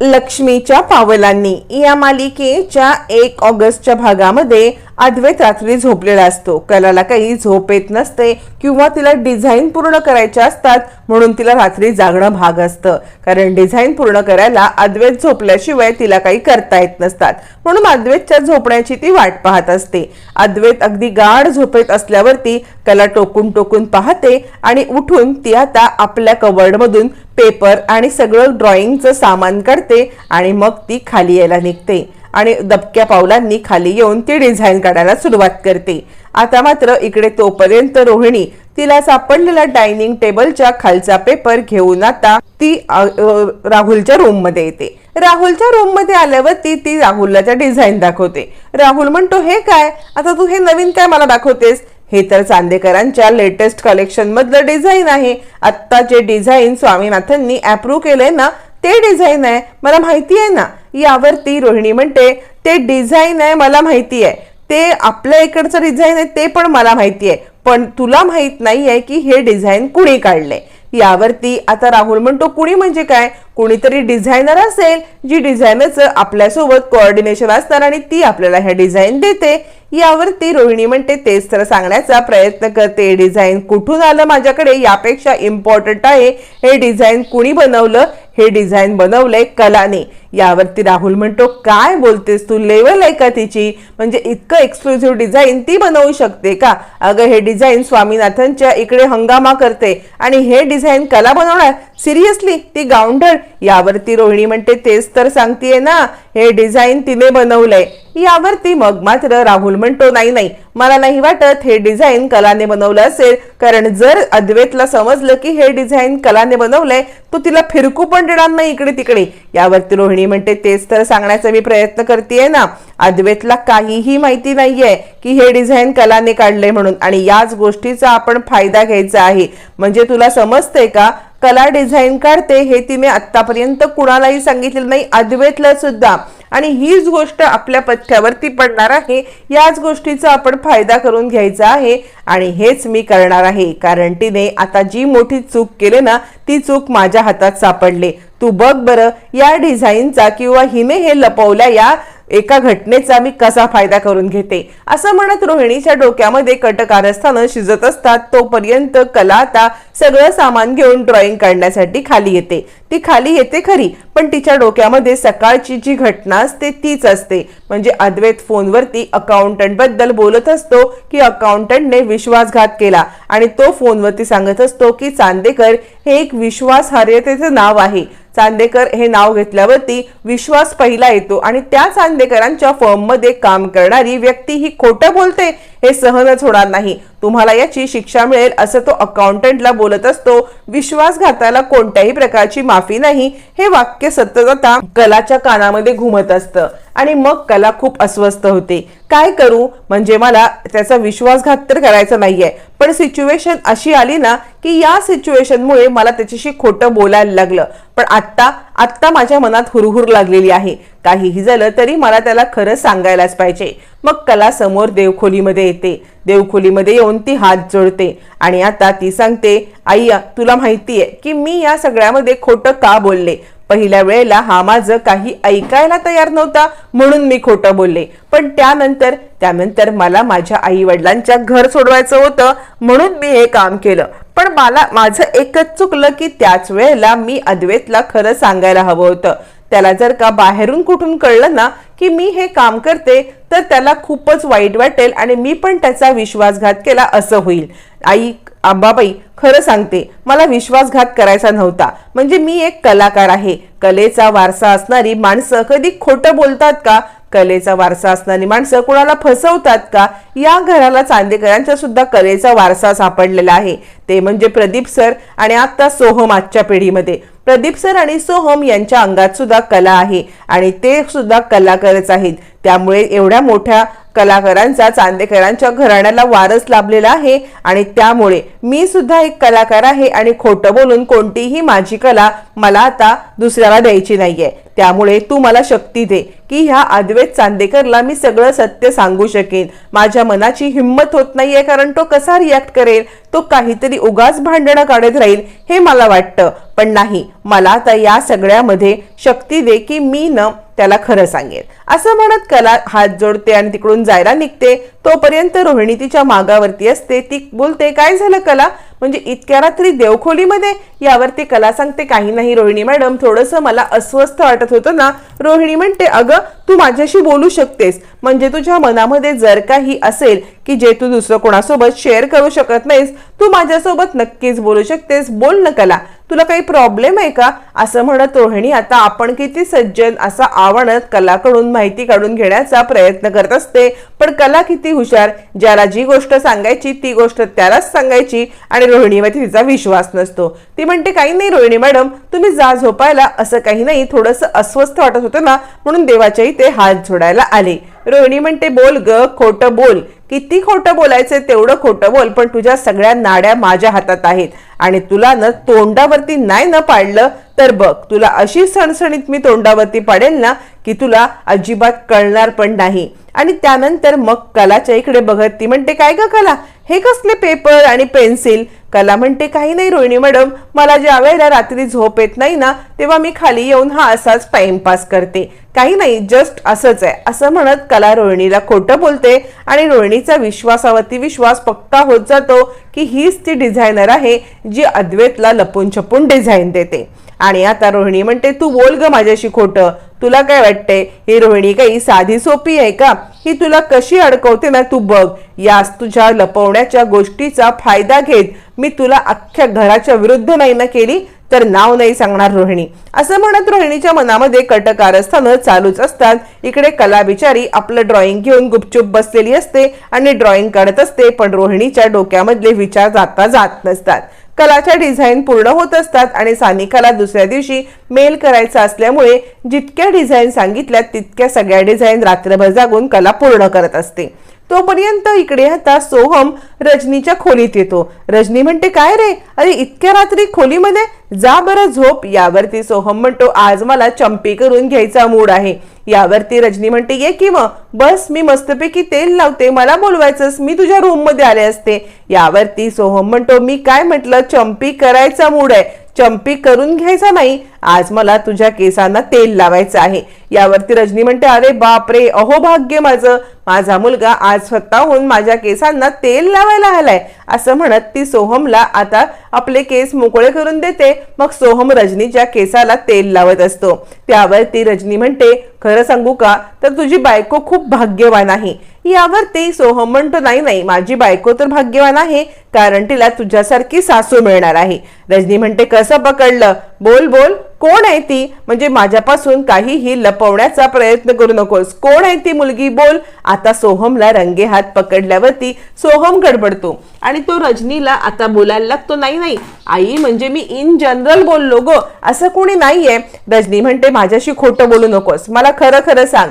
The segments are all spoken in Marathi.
लक्ष्मीच्या पावलांनी. या मालिकेच्या एक ऑगस्टच्या भागामध्ये अद्वैत रात्री झोपलेला असतो. कलाला काही झोप येत नसते किंवा तिला डिझाईन पूर्ण करायच्या असतात म्हणून तिला रात्री जागणं भाग असतं. कारण डिझाईन पूर्ण करायला अद्वैत झोपल्याशिवाय तिला काही करता येत नसतात. म्हणून अद्वैतच्या झोपण्याची ती वाट पाहत असते. अद्वैत अगदी गाढ झोपेत असल्यावरती कला टोकून टोकून पाहते आणि उठून ती आता आपल्या कवर्डमधून पेपर आणि सगळं ड्रॉइंगचं सामान काढते आणि मग ती खाली यायला निघते. आणि दबक्या पावलांनी खाली येऊन ती डिझाईन काढायला सुरुवात करते. आता मात्र इकडे तोपर्यंत रोहिणी तिला सापडलेला डायनिंग टेबलच्या खालचा पेपर घेऊन आता ती राहुलच्या रूममध्ये येते. राहुलच्या रूममध्ये आल्यावरती ती राहुलला त्या डिझाईन दाखवते. राहुल म्हणतो हे काय? आता तू हे नवीन काय मला दाखवतेस? हे तर चांदेकरांच्या लेटेस्ट कलेक्शन मधलं डिझाईन आहे. आत्ता जे डिझाईन स्वामीनाथननी अप्रूव्ह केलंय ना ते डिझाईन आहे. मला माहिती आहे ना. यावरती रोहिणी म्हणते ते डिझाईन आहे मला माहिती आहे. ते आपल्या इकडचं डिझाईन आहे ते पण मला माहिती आहे. पण तुला माहीत नाही आहे की हे डिझाईन कुणी काढले यावरती आता राहुल म्हणतो कुणी म्हणजे काय? कुणीतरी डिझायनर असेल जी डिझायनरचं आपल्यासोबत कोऑर्डिनेशन असणार आणि ती आपल्याला ह्या डिझाईन देते. यावरती रोहिणी म्हणते तेच तर सांगण्याचा प्रयत्न करते. डिझाईन कुठून आलं माझ्याकडे? यापेक्षा इम्पॉर्टंट आहे हे डिझाईन कुणी बनवलं? हे डिझाईन बनवलंय कलाने. यावरती राहुल म्हणतो काय बोलतेस तू? लेवल आहे का तिची? म्हणजे इतकं एक्सक्लुझिव्ह डिझाईन ती बनवू शकते का? अगं हे डिझाईन स्वामीनाथनच्या इकडे हंगामा करते आणि हे डिझाईन कला बनवणार? सिरियसली ती गावंढळ यावरती रोहिणी म्हणते तेच तर सांगतेय ना हे डिझाईन तिने बनवलंय. यावरती मग मात्र राहुल म्हणतो नाही नाही मला नाही वाटत हे डिझाईन कलाने बनवलं असेल. कारण जर अद्वैतला समजलं की हे डिझाईन कलाने बनवलंय तो तिला फिरकू पण देणार नाही इकडे तिकडे यावरती रोहिणी म्हणते तेच तर सांगण्याचा मी प्रयत्न करते ना. अद्वैतला काहीही माहिती नाहीये की हे डिझाईन कलाने काढले म्हणून. आणि याच गोष्टीचा आपण फायदा घ्यायचा आहे. म्हणजे तुला समजते का? कला डिझाईन काढते हे तिने आत्तापर्यंत कुणालाही सांगितलेलं नाही अद्वैतला सुद्धा. आणि हीच गोष्ट आपल्या पथ्यावरती पडणार आहे. याच गोष्टीचा आपण फायदा करून घ्यायचा आहे. आणि हेच मी करणार आहे. कारण तिने आता जी मोठी चूक केली ना ती चूक माझ्या हातात सापडली. तू बघ बरं या डिझाईनचा किंवा हिने हे लपवल्या या एका घटनेचा मी कसा फायदा करून घेते? असं म्हणत रोहिणीच्या डोक्यामध्ये कटकारस्थानं शिजत असतात. तोपर्यंत कला आता सगळं सामान घेऊन ड्रॉइंग काढण्यासाठी खाली येते. ती खाली येते खरी पण तिच्या डोक्यामध्ये सकाळची जी घटना असते तीच असते. म्हणजे अद्वैत फोनवरती अकाउंटंटबद्दल बोलत असतो की अकाउंटंटने विश्वासघात केला आणि तो फोनवरती सांगत असतो की चांदेकर हे एक विश्वासार्हतेचं नाव आहे. चांदेकर हे नाव घेतल्यावरती विश्वास पहिला येतो आणि त्या चांदेकरांच्या फर्ममध्ये काम करणारी व्यक्ती ही खोटं बोलते हे सहनच होणार नाही. तुम्हाला याची शिक्षा मिळेल असं तो अकाउंटंटला बोलत असतो. विश्वासघाताला कोणत्याही प्रकारची माफी नाही. हे वाक्य सतत आता कलाच्या कानामध्ये घुमत असतं. आणि मग कला खूप अस्वस्थ होते. काय करू? म्हणजे मला त्याचा विश्वासघात तर करायचा नाहीये. पण सिच्युएशन अशी आली ना की या सिच्युएशनमुळे मला त्याच्याशी खोटं बोलायला लागलं. पण आत्ता आत्ता माझ्या मनात हुरहुर लागलेली आहे. काहीही झालं तरी मला त्याला खरं सांगायलाच पाहिजे. मग कला समोर देवखोलीमध्ये येते. देवखोलीमध्ये येऊन ती हात जोडते. आणि आता ती सांगते आई तुला माहितीये की मी या सगळ्यामध्ये खोटं का बोलले? पहिल्या वेळेला हा माझं काही ऐकायला तयार नव्हता म्हणून मी खोटं बोलले. पण त्यानंतर त्यानंतर मला माझ्या आई वडिलांच्या घर सोडवायचं होतं म्हणून मी हे काम केलं. पण मला माझं एकच चुकलं की त्याच वेळेला मी अद्वैतला खरं सांगायला हवं होतं. त्याला जर का बाहेरून कुठून कळलं ना की मी हे काम करते तर त्याला खूपच वाईट वाटेल आणि मी पण त्याचा विश्वासघात केला असं होईल. आई आंबाबाई खरं सांगते मला विश्वासघात करायचा नव्हता. म्हणजे मी एक कलाकार आहे. कलेचा वारसा असणारी माणसं कधी खोटं बोलतात का? कलेचा वारसा असणारी माणसं कुणाला फसवतात का? या घराला चांदेकरांच्या सुद्धा कलेचा वारसा सापडलेला आहे. ते म्हणजे प्रदीप सर आणि आता सोहम आजच्या पिढीमध्ये. प्रदीप सर आणि सोहम यांच्या अंगात सुद्धा कला आहे आणि ते सुद्धा कलाकारच आहेत. त्यामुळे एवढ्या मोठ्या कलाकारांचा चांदेकरांच्या घराण्याला वारस लाभलेला आहे आणि त्यामुळे मी सुद्धा एक कलाकार आहे आणि खोटं बोलून कोणतीही माझी कला मला आता दुसऱ्याला द्यायची नाहीये. त्यामुळे तू मला शक्ती दे की ह्या अद्वैत चांदेकरला मी सगळं सत्य सांगू शकेन. माझ्या मनाची हिंमत होत नाहीये कारण तो कसा रिॲक्ट करेल? तो काहीतरी उगाच भांडणं काढत राहील हे मला वाटतं. पण नाही. मला आता या सगळ्यामध्ये शक्ती दे की मी न त्याला खरं सांगेन असं म्हणत कला हात जोडते आणि तिकडून जायला निघते. तोपर्यंत रोहिणी तिच्या मागावरती असते. ती बोलते काय झालं कला? म्हणजे इतक्या रात्री देवखोलीमध्ये? यावरती कला सांगते काही नाही रोहिणी मॅडम थोडंसं मला अस्वस्थ वाटत होतं ना. रोहिणी म्हणते अगं तू माझ्याशी बोलू शकतेस. म्हणजे तुझ्या मनामध्ये जर काही असेल की जे तू दुसरं कोणासोबत शेअर करू शकत नाहीस तू माझ्यासोबत नक्कीच बोलू शकतेस. बोल ना कला. तुला काही प्रॉब्लेम आहे का? असं म्हणत रोहिणी आता आपण किती सज्जन असा आवडत कलाकडून माहिती काढून घेण्याचा प्रयत्न करत असते. पण कला किती हुशार ज्याला जी गोष्ट सांगायची ती गोष्ट त्यालाच सांगायची आणि रोहिणीवरती तिचा विश्वास नसतो. ती म्हणते काही नाही रोहिणी मॅडम तुम्ही जा झोपायला. असं काही नाही थोडंसं अस्वस्थ वाटत होतं ना म्हणून देवाच्या इथे हात जोडायला आले. रोहिणी म्हणते बोल ग खोटं बोल. किती खोटं बोलायचं तेवढं खोटं बोल पण तुझ्या सगळ्या नाड्या माझ्या हातात आहेत आणि तुला न तोंडावरती नाही न पाडलं तर बघ तुला अशी सणसणीत मी तोंडावरती पाडेल ना की तुला अजिबात कळणार पण नाही. आणि त्यानंतर मग कलाच्या इकडे बघत ती म्हणते काय ग कला? हे कसले पेपर आणि पेन्सिल कला म्हणते काही नाही रोहिणी मॅडम मला ज्या वेळेला रात्री झोप येत नाही ना तेव्हा मी खाली येऊन हा असाच टाइमपास करते. काही नाही जस्ट असंच आहे. असं म्हणत कला रोहिणीला खोटं बोलते आणि रोहिणीचा विश्वासावरती विश्वास पक्का होत जातो की हीच ती डिझायनर आहे जी अद्वैतला लपून छपून डिझाईन देते. आणि आता रोहिणी म्हणते तू बोल ग माझ्याशी खोटं. तुला काय वाटते ही रोहिणी काही साधी सोपी आहे का? ही तुला कशी अडकवते ना तू बघ. यास तुझ्या लपवण्याच्या गोष्टीचा फायदा घेत मी तुला अख्ख्या घराच्या विरुद्ध नाही ना केली? तर नाव नाही सांगणार रोहिणी. असं म्हणत रोहिणीच्या मनामध्ये कटकारस्थानं चालूच असतात. इकडे कला बिचारी आपलं ड्रॉइंग घेऊन गुपचूप बसलेली असते आणि ड्रॉइंग काढत असते पण रोहिणीच्या डोक्यामधले विचार जाता जात नसतात. कलाच्या डिझाईन पूर्ण होत असतात आणि सानिकाला दुसऱ्या दिवशी मेल करायचा असल्यामुळे जितक्या डिझाईन सांगितल्या तितक्या सगळ्या डिझाईन रात्रभर जागून कला पूर्ण करत असते. तोपर्यंत इकडे आता सोहम रजनीच्या खोलीत येतो. रजनी म्हणते काय रे? अरे इतक्या रात्री खोलीमध्ये जा बरं झोप यावरती सोहम म्हणतो आज मला चंपी करून घ्यायचा मूड आहे. यावरती रजनी म्हणते ये की मग बस मी मस्तपैकी तेल लावते मला बोलवायचंस मी तुझ्या रूममध्ये आले असते. यावरती सोहम म्हणतो मी काय म्हटलं चंपी करायचा मूड आहे चंपी करून घ्यायचा नाही आज मला तुझ्या केसांना तेल लावायचं आहे. यावरती रजनी म्हणते अरे बापरे अहोभाग्य अहो भाग्य माझं. माझा मुलगा आज स्वतःहून माझ्या केसांना तेल लावायला आलाय. असं म्हणत ती सोहमला आता आपले केस मोकळे करून देते. मग सोहम रजनीच्या केसाला तेल लावत असतो. त्यावर ती रजनी म्हणते खरं सांगू का? तर तुझी बायको खूप भाग्यवान आहे. यावर ते सोहम म्हणतो नाही नाही माझी बायको तर भाग्यवान आहे कारण तिला तुझ्यासारखी सासू मिळणार आहे. रजनी म्हणते कसं पकडलं? बोल बोल. कोण आहे ती? म्हणजे माझ्यापासून काहीही लपवण्याचा प्रयत्न करू नकोस. कोण आहे ती मुलगी? बोल. आता सोहमला रंगे हात पकडल्यावरती सोहम गडबडतो. आणि तो रजनीला आता बोलायला लागतो नाही नाही आई म्हणजे मी इन जनरल बोललो गो. असं कोणी नाहीये. रजनी म्हणते माझ्याशी खोटं बोलू नकोस. मला खरं खरं सांग.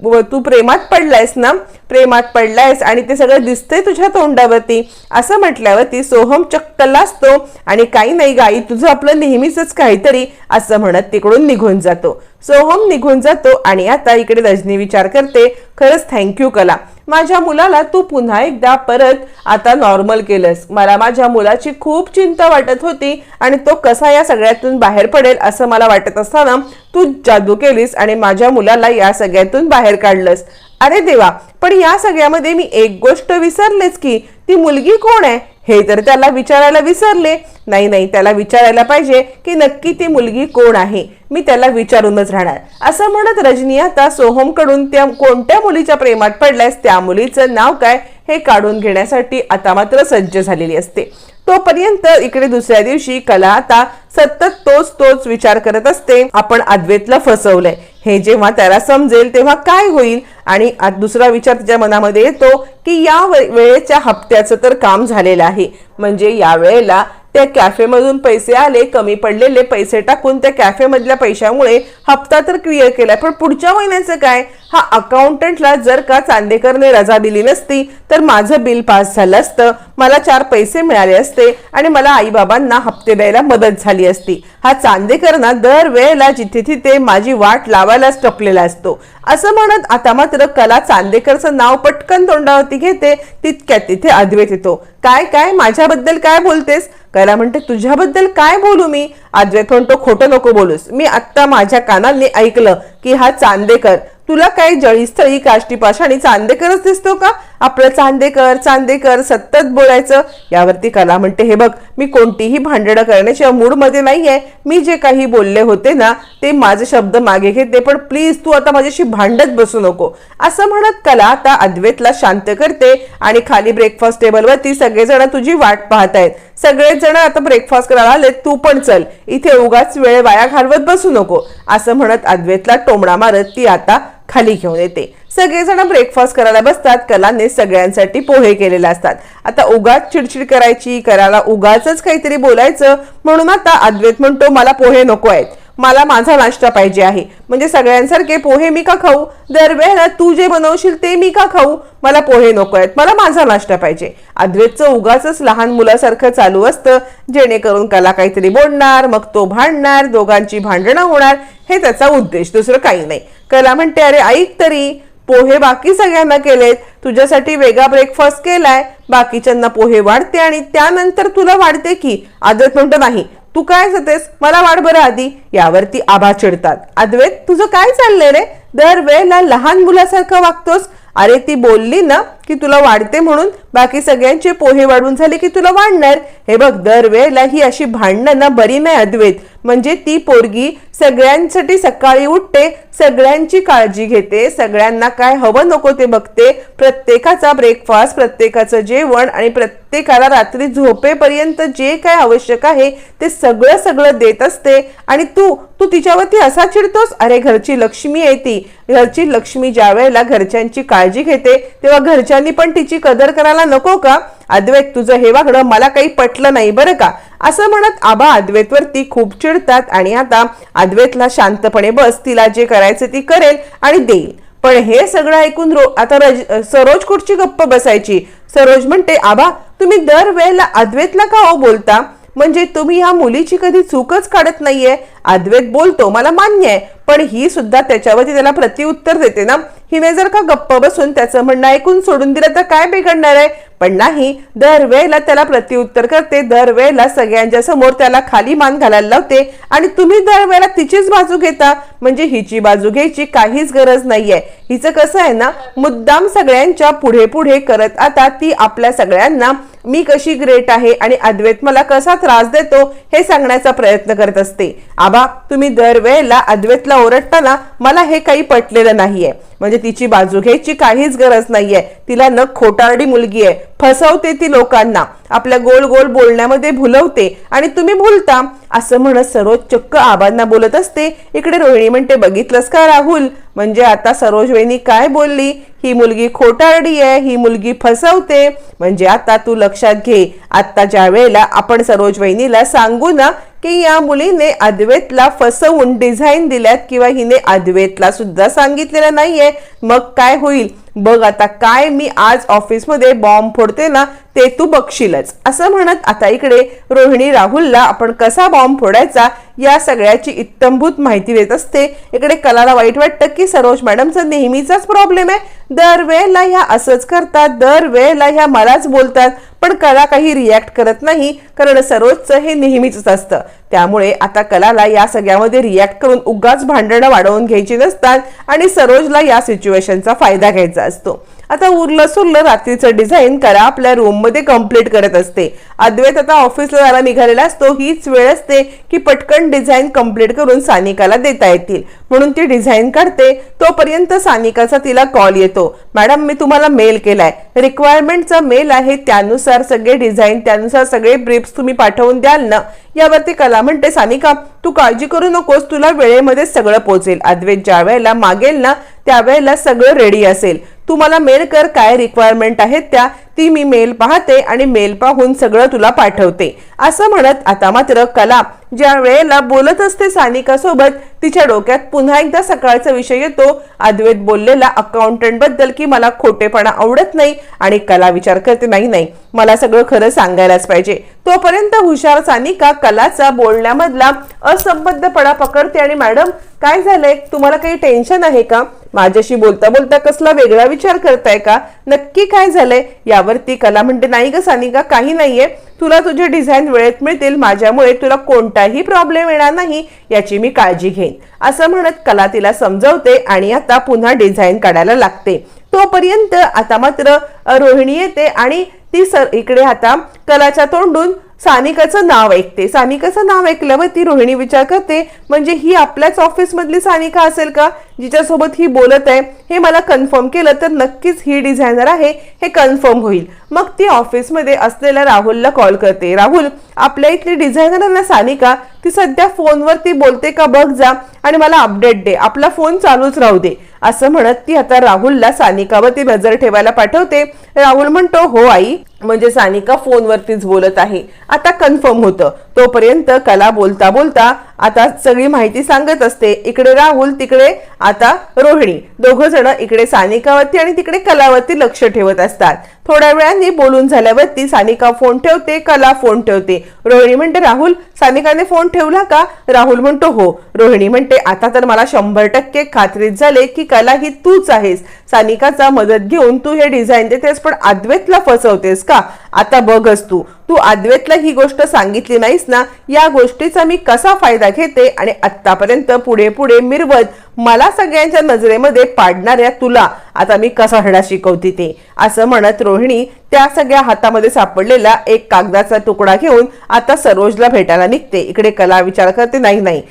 तू प्रेमात पडलायस ना? प्रेमात पडलायस आणि ते सगळं दिसतंय तुझ्या तोंडावरती. असं म्हटल्यावरती सोहम चक्क लाजतो आणि काही नाही गाई तुझं आपलं नेहमीच काहीतरी असं म्हणत तिकडून निघून जातो. सोहम निघून जातो आणि आता इकडे रजनी विचार करते खरंच थँक्यू कला. माझ्या मुलाला तू पुन्हा एकदा परत आता नॉर्मल केलंस. मला माझ्या मुलाची खूप चिंता वाटत होती आणि तो कसा या सगळ्यातून बाहेर पडेल असं मला वाटत असताना तू जादू केलीस आणि माझ्या मुलाला या सगळ्यातून बाहेर काढलंस. अरे देवा पण या सगळ्यामध्ये मी एक गोष्ट विसरलेच की ती मुलगी कोण आहे? हे तर त्याला विचारायला विसरले. नाही नाही त्याला विचारायला पाहिजे की नक्की ती मुलगी कोण आहे? मी त्याला विचारूनच राहणार. असं म्हणत रजनी आता सोहमकडून त्या कोणत्या मुलीच्या प्रेमात पडल्यास त्या मुलीचं नाव काय हे काढून घेण्यासाठी आता मात्र सज्ज झालेली असते. तोपर्यंत इकडे दुसऱ्या दिवशी कला आता सतत तोच तोच विचार करत असते. आपण अद्वैतला फसवलंय. हे जेव्हा त्याला समजेल तेव्हा काय होईल? आणि दुसरा विचार तिच्या मनामध्ये येतो की या वेळेच्या हप्त्याचं तर काम झालेलं आहे. म्हणजे या वेळेला त्या कॅफेमधून पैसे आले कमी पडलेले पैसे टाकून त्या कॅफेमधल्या पैशामुळे हप्ता तर क्लिअर केला पण पुढच्या महिन्याचं काय? हा अकाउंटंटला जर का चांदेकरने रजा दिली नसती तर माझं बिल पास झालं असतं. मला चार पैसे मिळाले असते आणि मला आईबाबांना हप्ते द्यायला मदत झाली असती. हा चांदेकरना दर वेळेला जिथे तिथे माझी वाट लावायलाच टपलेला असतो. असं म्हणत आता मात्र कला चांदेकरचं नाव पटकन तोंडावरती घेते तितक्यात तिथे अद्वैत येतो. काय काय? माझ्याबद्दल काय बोलतेस? त्याला म्हणते तुझ्याबद्दल काय बोलू मी? अद्वैत म्हणतो खोटं नको बोलूस. मी आत्ता माझ्या कानाने ऐकलं की हा चांदेकर. तुला काही जळीस्थळी काष्टीपाषाणी चांदेकरच दिसतो का? आपलं चांदेकर चांदेकर सतत बोलायचं. यावरती कला म्हणते हे बघ मी कोणतीही भांडणं करण्याच्या मूडमध्ये नाहीये. मी जे काही बोलले होते ना ते माझे शब्द मागे घेते पण प्लीज तू आता माझ्याशी भांडत बसू नको. असं म्हणत कला आता अद्वैतला शांत करते आणि खाली ब्रेकफास्ट टेबलवरती सगळेजण तुझी वाट पाहत सगळेच जण आता ब्रेकफास्ट करायला आले तू पण चल. इथे उगाच वेळ वाया घालवत बसू नको. असं म्हणत अद्वैतला टोमडा मारत ती आता खाली घेऊन येते. सगळेजण ब्रेकफास्ट करायला बसतात. कलाने सगळ्यांसाठी पोहे केलेले असतात. आता उगाच चिडचिड करायची करायला उगाच काहीतरी बोलायचं. म्हणून आता अद्वैत म्हणतो मला पोहे नको आहेत. मला माझा नाश्ता पाहिजे आहे. म्हणजे सगळ्यांसारखे पोहे मी का खाऊ? दरवेळेला तू जे बनवशील ते मी का खाऊ? मला पोहे नको आहेत. मला माझा नाश्ता पाहिजे. अद्वैतचं उगाच लहान मुलासारखं चालू असतं. जेणेकरून कला काहीतरी बोलणार मग तो भांडणार दोघांची भांडणं होणार. हे त्याचा उद्देश. दुसरं काही नाही. कला म्हणते अरे ऐक तरी. पोहे बाकी सगळ्यांना केलेत. तुझ्यासाठी वेगळा ब्रेकफास्ट केलाय. बाकीच्यांना पोहे वाढते आणि त्यानंतर तुला वाढते की आदत म्हणतो नाही. तू काय जातेस मला वाढ बरं आधी. यावरती आभा चिडतात. अद्वैत तुझं काय चाललंय रे? दर वेळेला लहान मुलासारखं वागतोस? अरे ती बोलली ना की तुला वाढते म्हणून बाकी सगळ्यांचे पोहे वाढून झाले की तुला वाढणार. हे बघ दरवेळेला ही अशी भांडणं ना बरी नाही अद्वैत. म्हणजे ती पोरगी सगळ्यांसाठी सकाळी उठते सगळ्यांची काळजी घेते सगळ्यांना काय हवं नको ते बघते प्रत्येकाचा ब्रेकफास्ट प्रत्येकाचं जेवण आणि प्रत्येकाला रात्री झोपेपर्यंत जे काय आवश्यक आहे ते सगळं सगळं देत असते. आणि तू तू तिच्यावरती असा चिडतोस? अरे घरची लक्ष्मी आहे ती. घरची लक्ष्मी ज्या वेळेला घरच्यांची काळजी घेते तेव्हा घरच्या घरच्यांनी पण तिची कदर करायला नको का? अद्वैत तुझं हे वागणं मला काही पटलं नाही बरं का? असं म्हणत आबा अद्वैतवरती खूप चिडतात आणि आता अद्वैतला शांतपणे बस तिला जे करायचं ती करेल आणि देईल. पण हे सगळं ऐकून रो आता रज सरोज कुठची गप्प बसायची. सरोज म्हणते आबा तुम्ही दर वेळेला अद्वैतला का हो बोलता? म्हणजे तुम्ही ह्या मुलीची कधी चूकच काढत नाहीये? अद्वैत बोलतो मला मान्य आहे. पण ही सुद्धा त्याच्यावरती त्याला प्रतिउत्तर देते ना. हिने जर का गप्प बसून त्याचं म्हणणं ऐकून सोडून दिलं तर काय बिघडणार आहे? पण नाही दरवेळेला त्याला प्रतिउत्तर करते दरवेळेला सगळ्यांच्या समोर त्याला खाली मान घालायला लावते आणि तुम्ही दरवेळेला तिचीच बाजू घेता. म्हणजे हिची बाजू घ्यायची काहीच गरज नाहीये. हिचं कसं आहे ना मुद्दाम सगळ्यांच्या पुढे पुढे करत आता ती आपल्या सगळ्यांना मी कशी ग्रेट आहे आणि अद्वैत मला कसा त्रास देतो हे सांगण्याचा प्रयत्न करत असते. आबा तुम्ही दरवेळेला अद्वैतला ओरडताना मला हे काही पटलेलं नाहीये. म्हणजे तिची बाजू घ्यायची काहीच गरज नाहीये. तिला न खोटारडी मुलगी आहे. फसवते ती लोकांना. आपल्या गोल गोल बोलण्यामध्ये भुलवते. आणि तुम्ही भुलता. असं म्हणत सरोज चक्क आबांना बोलत असते. इकडे रोहिणी म्हणते बघितलंस का राहुल? म्हणजे आता सरोज वहिनी काय बोलली? ही मुलगी खोटारडी आहे. ही मुलगी फसवते. म्हणजे आता तू लक्षात घे. आता ज्या वेळेला आपण सरोज वहिनीला सांगू ना की या मुलीने अद्वैतला फसवून डिझाईन दिल्यात किंवा हिने अद्वैतला सुद्धा सांगितलेलं नाहीये. मग काय होईल? बघ आता काय मी आज ऑफिसमध्ये बॉम्ब फोडते ना ते तू बघशीलच. असं म्हणत आता इकडे रोहिणी राहुलला आपण कसा बॉम्ब फोडायचा या सगळ्याची इत्तंभूत माहिती देत असते. इकडे कलाला वाईट वाटतं की सरोज मॅडमचा नेहमीचाच प्रॉब्लेम आहे. दरवेळेला ह्या असंच करतात दरवेळेला ह्या मलाच बोलतात. पण कला काही रिॲक्ट करत नाही कारण सरोजचं हे नेहमीच असतं. त्यामुळे आता कलाला या सगळ्यामध्ये रिॲक्ट करून उगाच भांडणं वाढवून घ्यायची नसतात आणि सरोजला या सिच्युएशनचा फायदा घ्यायचा असतो. आता उरलं सुरलं रात्रीचं डिझाईन करा आपल्या रूममध्ये कंप्लीट कंप्लीट करत असते. अद्वैत आता ऑफिसला जायला निघालेला असतो हीच वेळ असते की पटकन डिझाईन कंप्लीट करून सानिकाला देता येतील. म्हणून ती डिझाईन काढते तोपर्यंत सानिकाचा तिला कॉल येतो. मॅडम मी तुम्हाला मेल केलाय. रिक्वायरमेंटचा मेल आहे त्यानुसार सगळे डिझाईन त्यानुसार सगळे ब्रीफ्स तुम्ही पाठवून द्याल ना? यावरती कला म्हणते सानिका तू काळजी करू नकोस तुला वेळेमध्ये सगळं पोहोचेल अद्वैत ज्या वेळेला मागेल ना त्यावेळेला सगळं रेडी असेल. तू मला मेल कर काय रिक्वायरमेंट आहेत त्या ती मी मेल पाहते आणि मेल पाहून सगळं तुला पाठवते. असं म्हणत आता मात्र कला ज्या वेळेला बोलत असते सानिका सोबत तिच्या डोक्यात पुन्हा एकदा सकाळचा विषय येतो. अद्वैत बोललेला अकाउंटंटबद्दल की मला खोटेपणा आवडत नाही आणि कला विचार करते नाही नाही मला सगळं खरं सांगायलाच पाहिजे. तोपर्यंत हुशार सानिका कलाचा बोलण्यामधला असंबद्धपणा पकडते आणि मॅडम काय झालंय? तुम्हाला काही टेन्शन आहे का? माझ्याशी बोलता बोलता कसला वेगळा विचार करताय का? नक्की काय झालंय? यावरती कला म्हणते नाही ग सानिका काही नाहीये. तुला तुझे डिझाईन वेळेत मिळतील. माझ्यामुळे तुला कोणताही प्रॉब्लेम येणार नाही याची मी काळजी घेईन. असं म्हणत कला तिला समजवते आणि आता पुन्हा डिझाईन काढायला लागते. तोपर्यंत आता मात्र रोहिणी येते आणि ती सर इकडे आता कलाच्या तोंडून सानिकाचं नाव ऐकते. सानिकाचं नाव ऐकल्यावर ती रोहिणी विचार करते म्हणजे ही आपल्याच ऑफिसमधली सानिका असेल का? जिच्यासोबत ही बोलत आहे. हे मला कन्फर्म केलं तर नक्कीच ही डिझायनर आहे. हे कन्फर्म होईल. मग ती ऑफिसमध्ये असलेल्या राहुलला कॉल करते. राहुल आपल्या इथली डिझायनर आहे ना सानिका? ती सध्या फोनवरती बोलते का बघ जा आणि मला अपडेट दे. आपला फोन चालूच राहू दे. असं म्हणत ती आता राहुलला सानिकावर ती नजर ठेवायला पाठवते. राहुल म्हणतो हो आई. म्हणजे सानिका फोनवरतीच बोलत आहे. आता कन्फर्म होतं. तोपर्यंत कला बोलता बोलता आता सगळी माहिती सांगत असते. इकडे राहुल तिकडे आता रोहिणी. दोघ जण इकडे सानिकावरती आणि तिकडे कलावरती लक्ष ठेवत असतात. थोड्या वेळाने बोलून झाल्यावरती सानिका फोन ठेवते कला फोन ठेवते. रोहिणी म्हणते राहुल सानिकाने फोन ठेवला का? राहुल म्हणतो हो. रोहिणी म्हणते आता तर मला शंभर टक्के खात्रीत झाले की कला ही तूच आहेस. सानिकाचा मदत घेऊन तू हे डिझाईन देतेस पण अद्वैतला फसवतेस का? आता बघच तू. तू अद्वैतला ही गोष्ट सांगितली नाहीस ना? या गोष्टीचा मी कसा फायदा घेते? आणि आत्तापर्यंत पुढे पुढे मिरवत मला सगळ्यांच्या नजरेमध्ये पाडणाऱ्या तुला. आता मी कसा धडा शिकवते ते? असं म्हणत रोहिणी त्या सगळ्या हातामध्ये सापडलेला एक कागदाचा तुकडा घेऊन आता सरोजला भेटायला निघते. इकडे कला विचार करते नाही नाही.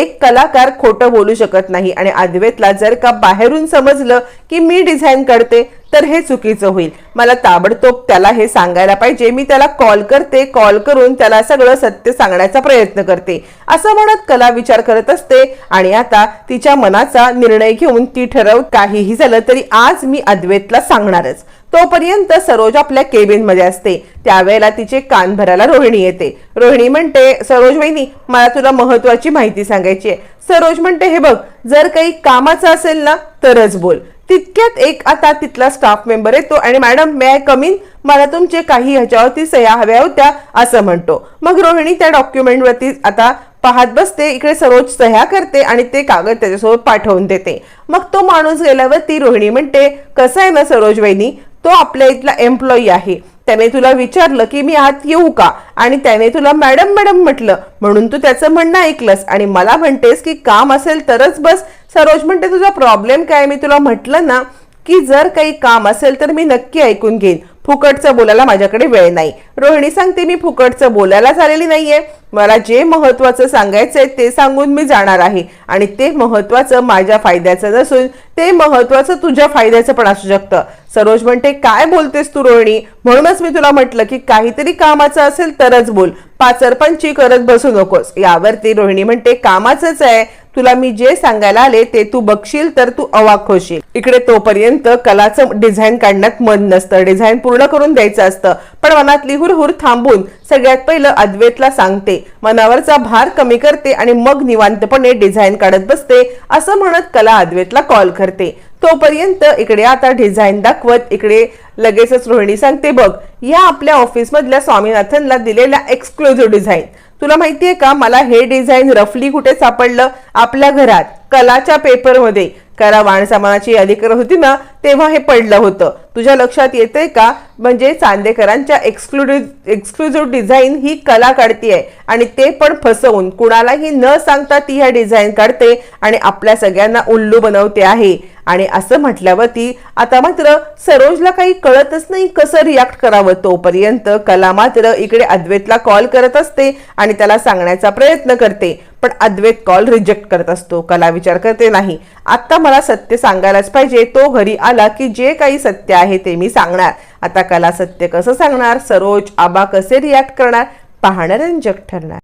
एक कलाकार खोटं बोलू शकत नाही आणि अद्वैतला जर का बाहेरून समजलं की मी डिझाईन करते तर हे चुकीचं होईल. मला ताबडतोब त्याला हे सांगायला पाहिजे. मी त्याला कॉल करते कॉल करून त्याला सगळं सत्य सांगण्याचा प्रयत्न करते. असं म्हणत कला विचार करत असते आणि आता तिच्या मनाचा निर्णय घेऊन ती ठरव काहीही झालं तरी आज मी अद्वैतला सांगणारच. तोपर्यंत सरोज आपल्या केबिनमध्ये असते. त्यावेळेला तिचे कान भरायला रोहिणी येते. रोहिणी म्हणते सरोज वहिनी मला तुला महत्वाची माहिती सांगायची आहे. सरोज म्हणते हे बघ जर काही कामाचं असेल ना तरच बोल. तितक्यात एक आता तिथला स्टाफ मेंबर येतो आणि मॅडम मे आय कमीन मला तुमचे काही ह्याच्यावरती सह्या हव्या होत्या असं म्हणतो. मग रोहिणी त्या डॉक्युमेंटवरती आता पाहत बसते इकडे सरोज सह्या करते आणि ते कागद त्याच्यासोबत पाठवून देते. मग तो माणूस गेल्यावर ती रोहिणी म्हणते कसं आहे ना सरोज वहिनी? तो आपल्या इथला एम्प्लॉई आहे. त्याने तुला विचारलं की मी आत येऊ का? आणि त्याने तुला मॅडम मॅडम म्हटलं. म्हणून तू त्याचं म्हणणं ऐकलंस. आणि मला म्हणतेस की काम असेल तरच बस. सरोज म्हणते तुझा प्रॉब्लेम काय? मी तुला म्हटलं ना की जर काही काम असेल तर मी नक्की ऐकून घेईन. फुकटचं बोलायला माझ्याकडे वेळ नाही. रोहिणी सांगते मी फुकटचं बोलायला झालेली नाहीये. मला जे महत्वाचं सांगायचंय ते सांगून मी जाणार आहे. आणि ते महत्वाचं माझ्या फायद्याचं नसून ते महत्वाचं तुझ्या फायद्याचं पण असू शकतं. सरोज म्हणते काय बोलतेस तू रोहिणी? म्हणूनच मी तुला म्हटलं की काहीतरी कामाचं असेल तरच बोल. पाचरपंची करत बसू नकोस. यावरती रोहिणी म्हणते कामाचंच आहे. तुला मी जे सांगायला आले ते तू बघशील तर तू अवाक होशील. इकडे तोपर्यंत कलाचं डिझाईन काढण्यात मन नसतं. डिझाईन पूर्ण करून द्यायचं असतं. पण मनातली हुरहुर थांबून सगळ्यात पहिलं अद्वैतला सांगते. मनावरचा भार कमी करते आणि मग निवांतपणे डिझाईन काढत बसते असं म्हणत कला अद्वैतला कॉल करते. तोपर्यंत इकडे आता डिझाईन दाखवत इकडे लगेचच रोहिणी सांगते बघ या आपल्या ऑफिस मधल्या स्वामीनाथनला दिलेल्या एक्सक्लुझिव्ह डिझाईन तुला माहितीये का? मला हे डिझाईन रफली कुठे सापडलं? आपल्या घरात कलाच्या पेपरमध्ये करा वाण सामानाची यादी करत होती ना तेव्हा हे पडलं होतं. तुझ्या लक्षात येतंय का? म्हणजे चांदेकरांच्या एक्सक्लुडिव्ह एक्सक्लुझिव्ह डिझाईन ही कला काढतीये. आणि ते पण फसवून कुणालाही न सांगता ती ह्या डिझाईन काढते आणि आपल्या सगळ्यांना उल्लू बनवते आहे. आणि असं म्हटल्यावरती आता मात्र सरोजला काही कळतच नाही कसं रिॲक्ट करावं तोपर्यंत. कला मात्र इकडे अद्वैतला कॉल करत असते आणि त्याला सांगण्याचा प्रयत्न करते. पण अद्वैत कॉल रिजेक्ट करत असतो. कला विचार करते नाही. आता मला सत्य सांगायलाच पाहिजे. तो घरी आला की जे काही सत्य आहे ते मी सांगणार. आता कला सत्य कसं सांगणार? सरोज आबा कसे रिॲक्ट करणार? पाहणार रंजक ठरणार.